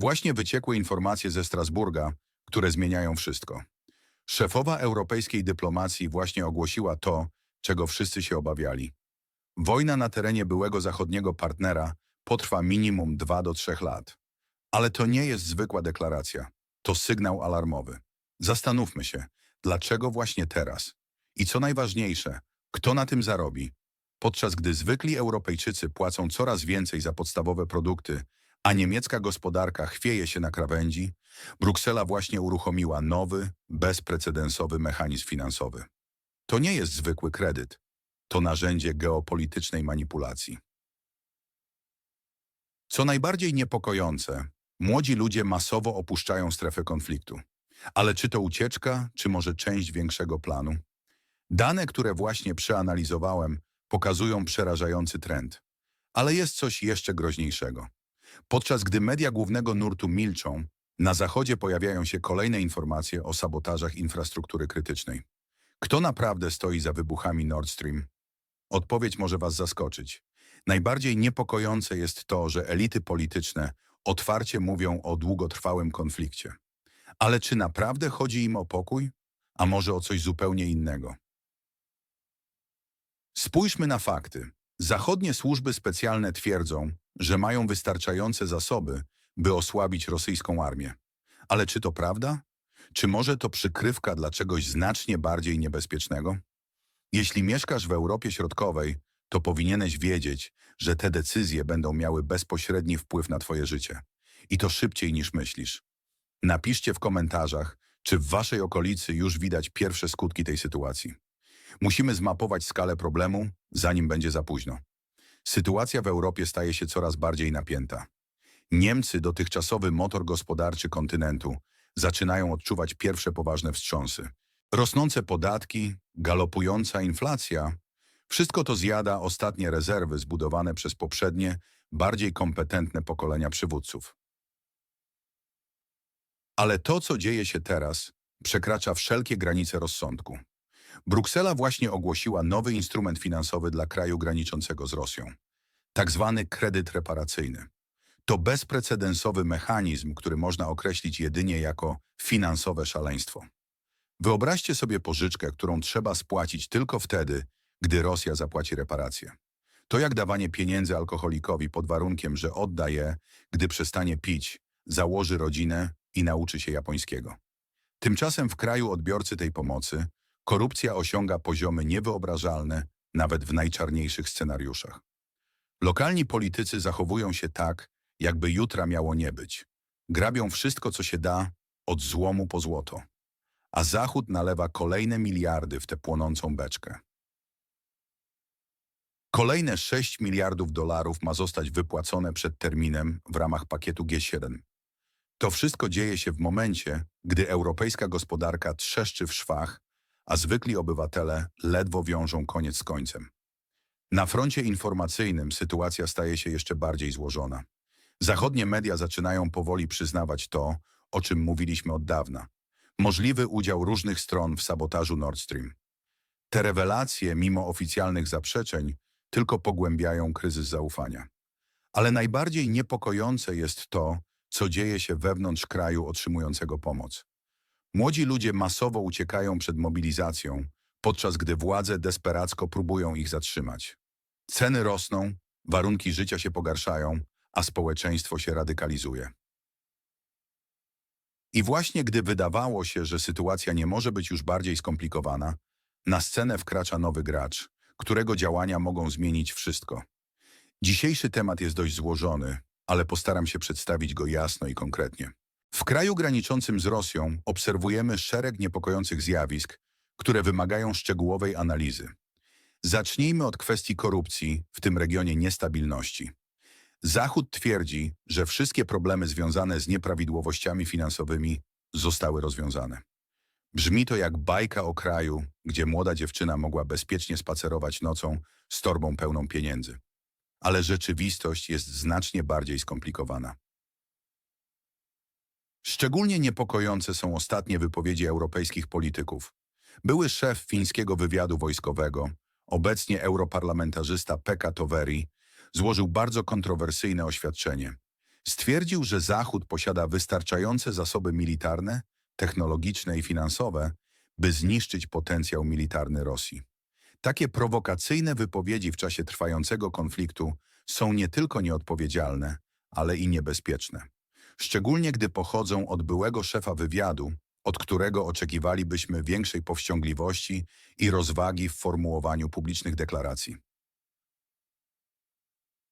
Właśnie wyciekły informacje ze Strasburga, które zmieniają wszystko. Szefowa europejskiej dyplomacji właśnie ogłosiła to, czego wszyscy się obawiali. Wojna na terenie byłego zachodniego partnera potrwa minimum 2 do 3 lat. Ale to nie jest zwykła deklaracja. To sygnał alarmowy. Zastanówmy się, dlaczego właśnie teraz? I co najważniejsze, kto na tym zarobi? Podczas gdy zwykli Europejczycy płacą coraz więcej za podstawowe produkty, a niemiecka gospodarka chwieje się na krawędzi, Bruksela właśnie uruchomiła nowy, bezprecedensowy mechanizm finansowy. To nie jest zwykły kredyt. To narzędzie geopolitycznej manipulacji. Co najbardziej niepokojące, młodzi ludzie masowo opuszczają strefę konfliktu. Ale czy to ucieczka, czy może część większego planu? Dane, które właśnie przeanalizowałem, pokazują przerażający trend. Ale jest coś jeszcze groźniejszego. Podczas gdy media głównego nurtu milczą, na Zachodzie pojawiają się kolejne informacje o sabotażach infrastruktury krytycznej. Kto naprawdę stoi za wybuchami Nord Stream? Odpowiedź może Was zaskoczyć. Najbardziej niepokojące jest to, że elity polityczne otwarcie mówią o długotrwałym konflikcie. Ale czy naprawdę chodzi im o pokój? A może o coś zupełnie innego? Spójrzmy na fakty. Zachodnie służby specjalne twierdzą, że mają wystarczające zasoby, by osłabić rosyjską armię. Ale czy to prawda? Czy może to przykrywka dla czegoś znacznie bardziej niebezpiecznego? Jeśli mieszkasz w Europie Środkowej, to powinieneś wiedzieć, że te decyzje będą miały bezpośredni wpływ na Twoje życie. I to szybciej niż myślisz. Napiszcie w komentarzach, czy w Waszej okolicy już widać pierwsze skutki tej sytuacji. Musimy zmapować skalę problemu, zanim będzie za późno. Sytuacja w Europie staje się coraz bardziej napięta. Niemcy, dotychczasowy motor gospodarczy kontynentu, zaczynają odczuwać pierwsze poważne wstrząsy. Rosnące podatki, galopująca inflacja, wszystko to zjada ostatnie rezerwy zbudowane przez poprzednie, bardziej kompetentne pokolenia przywódców. Ale to, co dzieje się teraz, przekracza wszelkie granice rozsądku. Bruksela właśnie ogłosiła nowy instrument finansowy dla kraju graniczącego z Rosją. Tak zwany kredyt reparacyjny. To bezprecedensowy mechanizm, który można określić jedynie jako finansowe szaleństwo. Wyobraźcie sobie pożyczkę, którą trzeba spłacić tylko wtedy, gdy Rosja zapłaci reparacje. To jak dawanie pieniędzy alkoholikowi pod warunkiem, że odda je, gdy przestanie pić, założy rodzinę i nauczy się japońskiego. Tymczasem w kraju odbiorcy tej pomocy korupcja osiąga poziomy niewyobrażalne nawet w najczarniejszych scenariuszach. Lokalni politycy zachowują się tak, jakby jutra miało nie być. Grabią wszystko, co się da, od złomu po złoto. A Zachód nalewa kolejne miliardy w tę płonącą beczkę. Kolejne 6 miliardów dolarów ma zostać wypłacone przed terminem w ramach pakietu G7. To wszystko dzieje się w momencie, gdy europejska gospodarka trzeszczy w szwach, a zwykli obywatele ledwo wiążą koniec z końcem. Na froncie informacyjnym sytuacja staje się jeszcze bardziej złożona. Zachodnie media zaczynają powoli przyznawać to, o czym mówiliśmy od dawna. Możliwy udział różnych stron w sabotażu Nord Stream. Te rewelacje, mimo oficjalnych zaprzeczeń, tylko pogłębiają kryzys zaufania. Ale najbardziej niepokojące jest to, co dzieje się wewnątrz kraju otrzymującego pomoc. Młodzi ludzie masowo uciekają przed mobilizacją, podczas gdy władze desperacko próbują ich zatrzymać. Ceny rosną, warunki życia się pogarszają, a społeczeństwo się radykalizuje. I właśnie gdy wydawało się, że sytuacja nie może być już bardziej skomplikowana, na scenę wkracza nowy gracz, którego działania mogą zmienić wszystko. Dzisiejszy temat jest dość złożony, ale postaram się przedstawić go jasno i konkretnie. W kraju graniczącym z Rosją obserwujemy szereg niepokojących zjawisk, które wymagają szczegółowej analizy. Zacznijmy od kwestii korupcji, w tym regionie niestabilności. Zachód twierdzi, że wszystkie problemy związane z nieprawidłowościami finansowymi zostały rozwiązane. Brzmi to jak bajka o kraju, gdzie młoda dziewczyna mogła bezpiecznie spacerować nocą z torbą pełną pieniędzy. Ale rzeczywistość jest znacznie bardziej skomplikowana. Szczególnie niepokojące są ostatnie wypowiedzi europejskich polityków. Były szef fińskiego wywiadu wojskowego, obecnie europarlamentarzysta Pekka Toveri, złożył bardzo kontrowersyjne oświadczenie. Stwierdził, że Zachód posiada wystarczające zasoby militarne, technologiczne i finansowe, by zniszczyć potencjał militarny Rosji. Takie prowokacyjne wypowiedzi w czasie trwającego konfliktu są nie tylko nieodpowiedzialne, ale i niebezpieczne. Szczególnie gdy pochodzą od byłego szefa wywiadu, od którego oczekiwalibyśmy większej powściągliwości i rozwagi w formułowaniu publicznych deklaracji.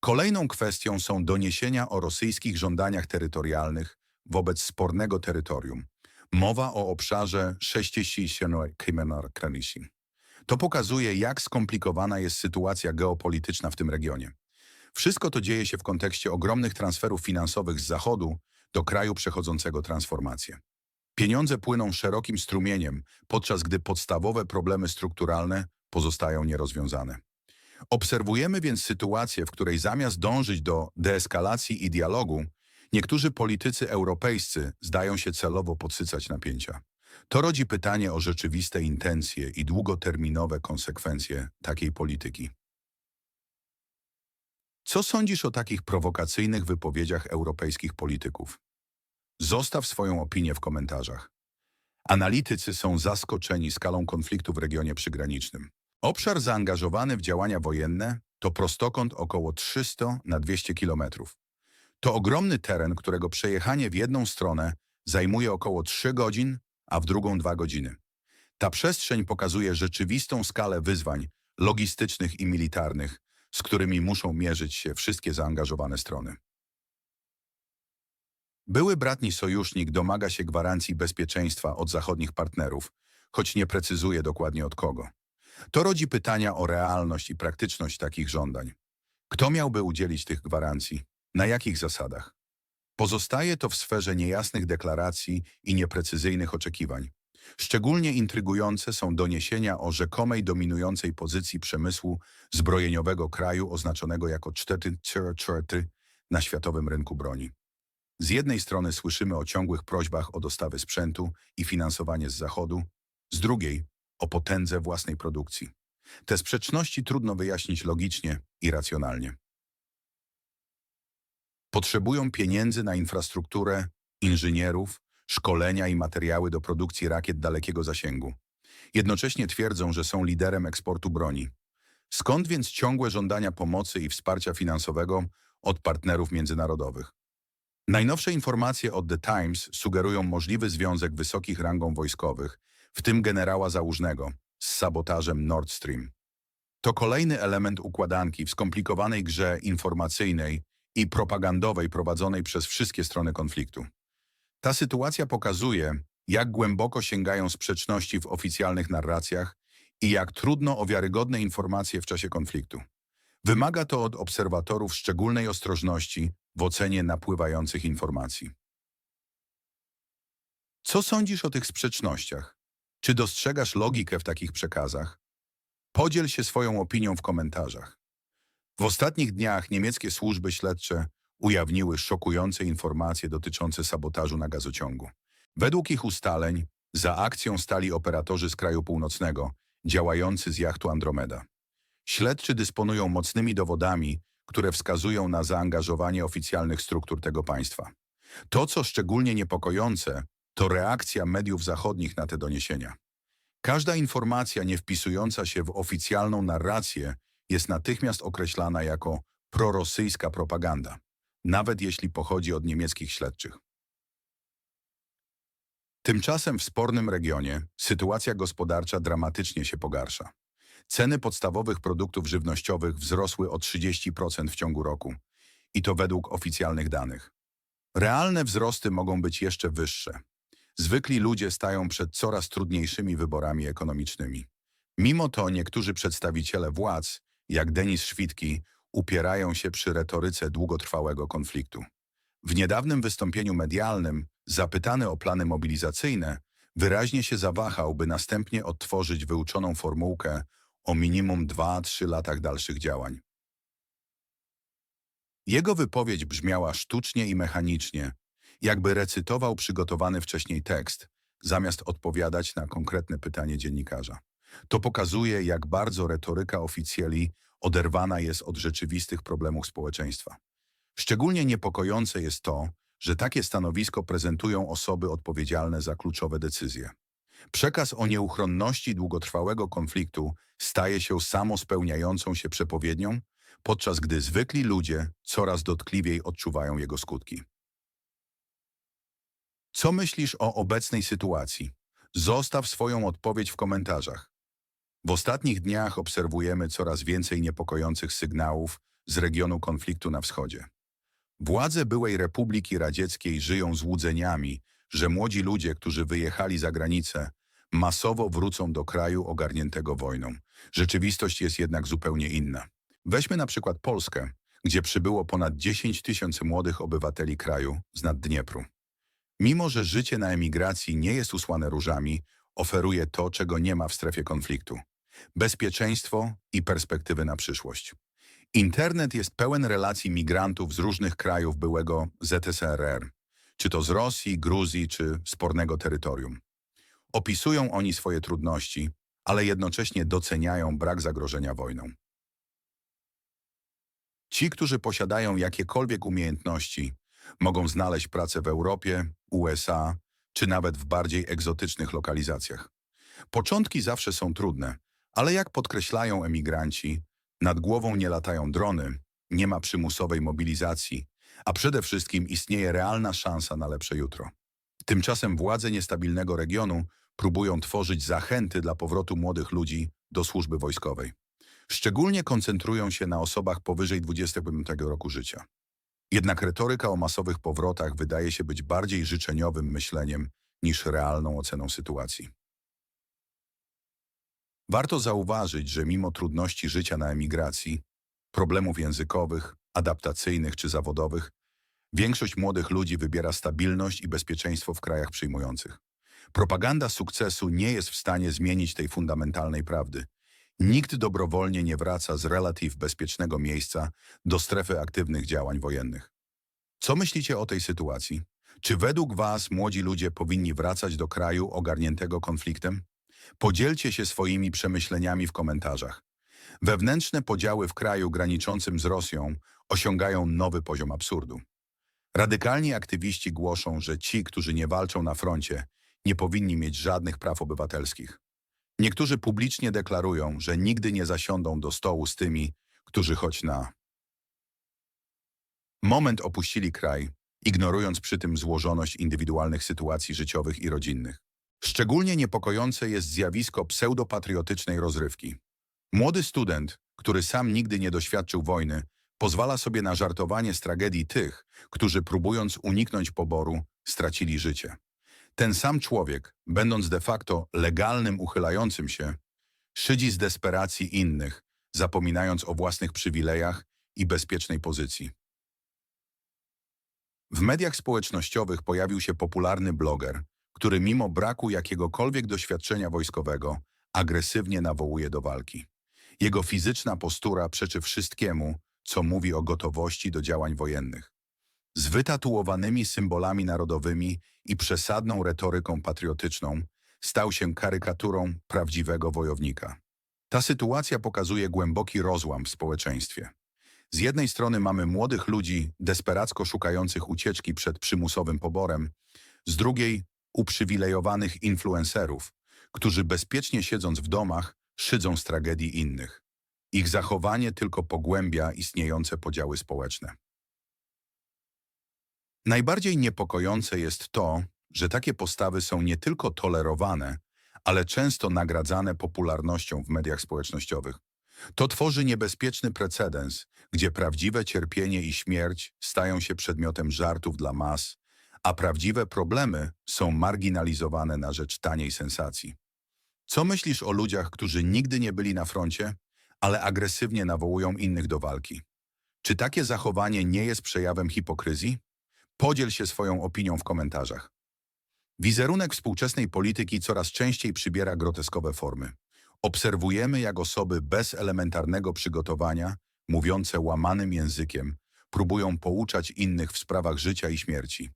Kolejną kwestią są doniesienia o rosyjskich żądaniach terytorialnych wobec spornego terytorium. Mowa o obszarze 60 km. To pokazuje, jak skomplikowana jest sytuacja geopolityczna w tym regionie. Wszystko to dzieje się w kontekście ogromnych transferów finansowych z Zachodu do kraju przechodzącego transformację. Pieniądze płyną szerokim strumieniem, podczas gdy podstawowe problemy strukturalne pozostają nierozwiązane. Obserwujemy więc sytuację, w której zamiast dążyć do deeskalacji i dialogu, niektórzy politycy europejscy zdają się celowo podsycać napięcia. To rodzi pytanie o rzeczywiste intencje i długoterminowe konsekwencje takiej polityki. Co sądzisz o takich prowokacyjnych wypowiedziach europejskich polityków? Zostaw swoją opinię w komentarzach. Analitycy są zaskoczeni skalą konfliktu w regionie przygranicznym. Obszar zaangażowany w działania wojenne to prostokąt około 300 na 200 kilometrów. To ogromny teren, którego przejechanie w jedną stronę zajmuje około 3 godzin, a w drugą 2 godziny. Ta przestrzeń pokazuje rzeczywistą skalę wyzwań logistycznych i militarnych, z którymi muszą mierzyć się wszystkie zaangażowane strony. Były bratni sojusznik domaga się gwarancji bezpieczeństwa od zachodnich partnerów, choć nie precyzuje dokładnie od kogo. To rodzi pytania o realność i praktyczność takich żądań. Kto miałby udzielić tych gwarancji? Na jakich zasadach? Pozostaje to w sferze niejasnych deklaracji i nieprecyzyjnych oczekiwań. Szczególnie intrygujące są doniesienia o rzekomej dominującej pozycji przemysłu zbrojeniowego kraju oznaczonego jako 4 na światowym rynku broni. Z jednej strony słyszymy o ciągłych prośbach o dostawy sprzętu i finansowanie z Zachodu, z drugiej o potędze własnej produkcji. Te sprzeczności trudno wyjaśnić logicznie i racjonalnie. Potrzebują pieniędzy na infrastrukturę, inżynierów, szkolenia i materiały do produkcji rakiet dalekiego zasięgu. Jednocześnie twierdzą, że są liderem eksportu broni. Skąd więc ciągłe żądania pomocy i wsparcia finansowego od partnerów międzynarodowych? Najnowsze informacje od The Times sugerują możliwy związek wysokich rangą wojskowych, w tym generała Załużnego, z sabotażem Nord Stream. To kolejny element układanki w skomplikowanej grze informacyjnej i propagandowej prowadzonej przez wszystkie strony konfliktu. Ta sytuacja pokazuje, jak głęboko sięgają sprzeczności w oficjalnych narracjach i jak trudno o wiarygodne informacje w czasie konfliktu. Wymaga to od obserwatorów szczególnej ostrożności w ocenie napływających informacji. Co sądzisz o tych sprzecznościach? Czy dostrzegasz logikę w takich przekazach? Podziel się swoją opinią w komentarzach. W ostatnich dniach niemieckie służby śledcze ujawniły szokujące informacje dotyczące sabotażu na gazociągu. Według ich ustaleń za akcją stali operatorzy z kraju północnego, działający z jachtu Andromeda. Śledczy dysponują mocnymi dowodami, które wskazują na zaangażowanie oficjalnych struktur tego państwa. To, co szczególnie niepokojące, to reakcja mediów zachodnich na te doniesienia. Każda informacja nie wpisująca się w oficjalną narrację jest natychmiast określana jako prorosyjska propaganda, nawet jeśli pochodzi od niemieckich śledczych. Tymczasem w spornym regionie sytuacja gospodarcza dramatycznie się pogarsza. Ceny podstawowych produktów żywnościowych wzrosły o 30% w ciągu roku i to według oficjalnych danych. Realne wzrosty mogą być jeszcze wyższe. Zwykli ludzie stają przed coraz trudniejszymi wyborami ekonomicznymi. Mimo to niektórzy przedstawiciele władz, jak Denis Szwidki, upierają się przy retoryce długotrwałego konfliktu. W niedawnym wystąpieniu medialnym, zapytany o plany mobilizacyjne, wyraźnie się zawahał, by następnie odtworzyć wyuczoną formułkę o minimum 2-3 latach dalszych działań. Jego wypowiedź brzmiała sztucznie i mechanicznie, jakby recytował przygotowany wcześniej tekst, zamiast odpowiadać na konkretne pytanie dziennikarza. To pokazuje, jak bardzo retoryka oficjeli oderwana jest od rzeczywistych problemów społeczeństwa. Szczególnie niepokojące jest to, że takie stanowisko prezentują osoby odpowiedzialne za kluczowe decyzje. Przekaz o nieuchronności długotrwałego konfliktu staje się samospełniającą się przepowiednią, podczas gdy zwykli ludzie coraz dotkliwiej odczuwają jego skutki. Co myślisz o obecnej sytuacji? Zostaw swoją odpowiedź w komentarzach. W ostatnich dniach obserwujemy coraz więcej niepokojących sygnałów z regionu konfliktu na wschodzie. Władze byłej Republiki Radzieckiej żyją złudzeniami, że młodzi ludzie, którzy wyjechali za granicę, masowo wrócą do kraju ogarniętego wojną. Rzeczywistość jest jednak zupełnie inna. Weźmy na przykład Polskę, gdzie przybyło ponad 10 tysięcy młodych obywateli kraju z nad Dniepru. Mimo, że życie na emigracji nie jest usłane różami, oferuje to, czego nie ma w strefie konfliktu. Bezpieczeństwo i perspektywy na przyszłość. Internet jest pełen relacji migrantów z różnych krajów byłego ZSRR, czy to z Rosji, Gruzji, czy spornego terytorium. Opisują oni swoje trudności, ale jednocześnie doceniają brak zagrożenia wojną. Ci, którzy posiadają jakiekolwiek umiejętności, mogą znaleźć pracę w Europie, USA, czy nawet w bardziej egzotycznych lokalizacjach. Początki zawsze są trudne, ale jak podkreślają emigranci, nad głową nie latają drony, nie ma przymusowej mobilizacji, a przede wszystkim istnieje realna szansa na lepsze jutro. Tymczasem władze niestabilnego regionu próbują tworzyć zachęty dla powrotu młodych ludzi do służby wojskowej. Szczególnie koncentrują się na osobach powyżej 25 roku życia. Jednak retoryka o masowych powrotach wydaje się być bardziej życzeniowym myśleniem niż realną oceną sytuacji. Warto zauważyć, że mimo trudności życia na emigracji, problemów językowych, adaptacyjnych czy zawodowych, większość młodych ludzi wybiera stabilność i bezpieczeństwo w krajach przyjmujących. Propaganda sukcesu nie jest w stanie zmienić tej fundamentalnej prawdy. Nikt dobrowolnie nie wraca z relatyw bezpiecznego miejsca do strefy aktywnych działań wojennych. Co myślicie o tej sytuacji? Czy według Was młodzi ludzie powinni wracać do kraju ogarniętego konfliktem? Podzielcie się swoimi przemyśleniami w komentarzach. Wewnętrzne podziały w kraju graniczącym z Rosją osiągają nowy poziom absurdu. Radykalni aktywiści głoszą, że ci, którzy nie walczą na froncie, nie powinni mieć żadnych praw obywatelskich. Niektórzy publicznie deklarują, że nigdy nie zasiądą do stołu z tymi, którzy choć na moment opuścili kraj, ignorując przy tym złożoność indywidualnych sytuacji życiowych i rodzinnych. Szczególnie niepokojące jest zjawisko pseudopatriotycznej rozrywki. Młody student, który sam nigdy nie doświadczył wojny, pozwala sobie na żartowanie z tragedii tych, którzy próbując uniknąć poboru, stracili życie. Ten sam człowiek, będąc de facto legalnym uchylającym się, szydzi z desperacji innych, zapominając o własnych przywilejach i bezpiecznej pozycji. W mediach społecznościowych pojawił się popularny bloger, który mimo braku jakiegokolwiek doświadczenia wojskowego agresywnie nawołuje do walki. Jego fizyczna postura przeczy wszystkiemu, co mówi o gotowości do działań wojennych. Z wytatuowanymi symbolami narodowymi i przesadną retoryką patriotyczną stał się karykaturą prawdziwego wojownika. Ta sytuacja pokazuje głęboki rozłam w społeczeństwie. Z jednej strony mamy młodych ludzi desperacko szukających ucieczki przed przymusowym poborem, z drugiej uprzywilejowanych influencerów, którzy bezpiecznie siedząc w domach szydzą z tragedii innych. Ich zachowanie tylko pogłębia istniejące podziały społeczne. Najbardziej niepokojące jest to, że takie postawy są nie tylko tolerowane, ale często nagradzane popularnością w mediach społecznościowych. To tworzy niebezpieczny precedens, gdzie prawdziwe cierpienie i śmierć stają się przedmiotem żartów dla mas, a prawdziwe problemy są marginalizowane na rzecz taniej sensacji. Co myślisz o ludziach, którzy nigdy nie byli na froncie, ale agresywnie nawołują innych do walki? Czy takie zachowanie nie jest przejawem hipokryzji? Podziel się swoją opinią w komentarzach. Wizerunek współczesnej polityki coraz częściej przybiera groteskowe formy. Obserwujemy, jak osoby bez elementarnego przygotowania, mówiące łamanym językiem, próbują pouczać innych w sprawach życia i śmierci.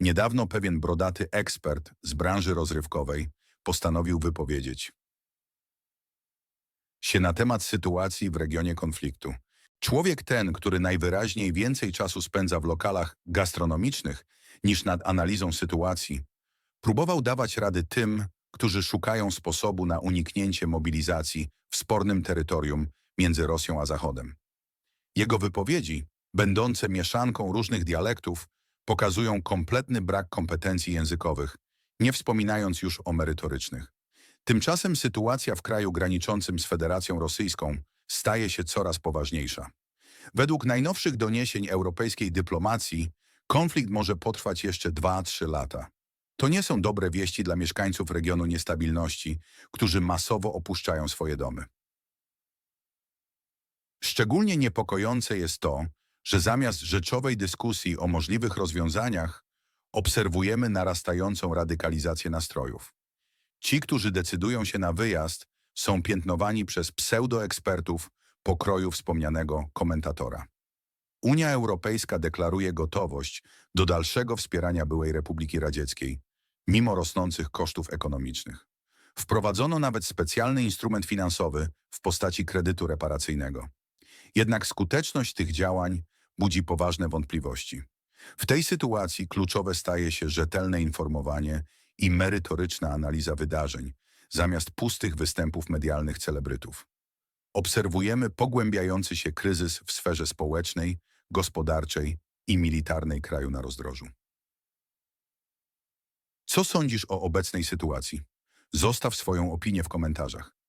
Niedawno pewien brodaty ekspert z branży rozrywkowej postanowił wypowiedzieć się na temat sytuacji w regionie konfliktu. Człowiek ten, który najwyraźniej więcej czasu spędza w lokalach gastronomicznych niż nad analizą sytuacji, próbował dawać rady tym, którzy szukają sposobu na uniknięcie mobilizacji w spornym terytorium między Rosją a Zachodem. Jego wypowiedzi, będące mieszanką różnych dialektów, pokazują kompletny brak kompetencji językowych, nie wspominając już o merytorycznych. Tymczasem sytuacja w kraju graniczącym z Federacją Rosyjską staje się coraz poważniejsza. Według najnowszych doniesień europejskiej dyplomacji konflikt może potrwać jeszcze 2-3 lata. To nie są dobre wieści dla mieszkańców regionu niestabilności, którzy masowo opuszczają swoje domy. Szczególnie niepokojące jest to, że zamiast rzeczowej dyskusji o możliwych rozwiązaniach, obserwujemy narastającą radykalizację nastrojów. Ci, którzy decydują się na wyjazd, są piętnowani przez pseudoekspertów pokroju wspomnianego komentatora. Unia Europejska deklaruje gotowość do dalszego wspierania byłej Republiki Radzieckiej, mimo rosnących kosztów ekonomicznych. Wprowadzono nawet specjalny instrument finansowy w postaci kredytu reparacyjnego. Jednak skuteczność tych działań budzi poważne wątpliwości. W tej sytuacji kluczowe staje się rzetelne informowanie i merytoryczna analiza wydarzeń, zamiast pustych występów medialnych celebrytów. Obserwujemy pogłębiający się kryzys w sferze społecznej, gospodarczej i militarnej kraju na rozdrożu. Co sądzisz o obecnej sytuacji? Zostaw swoją opinię w komentarzach.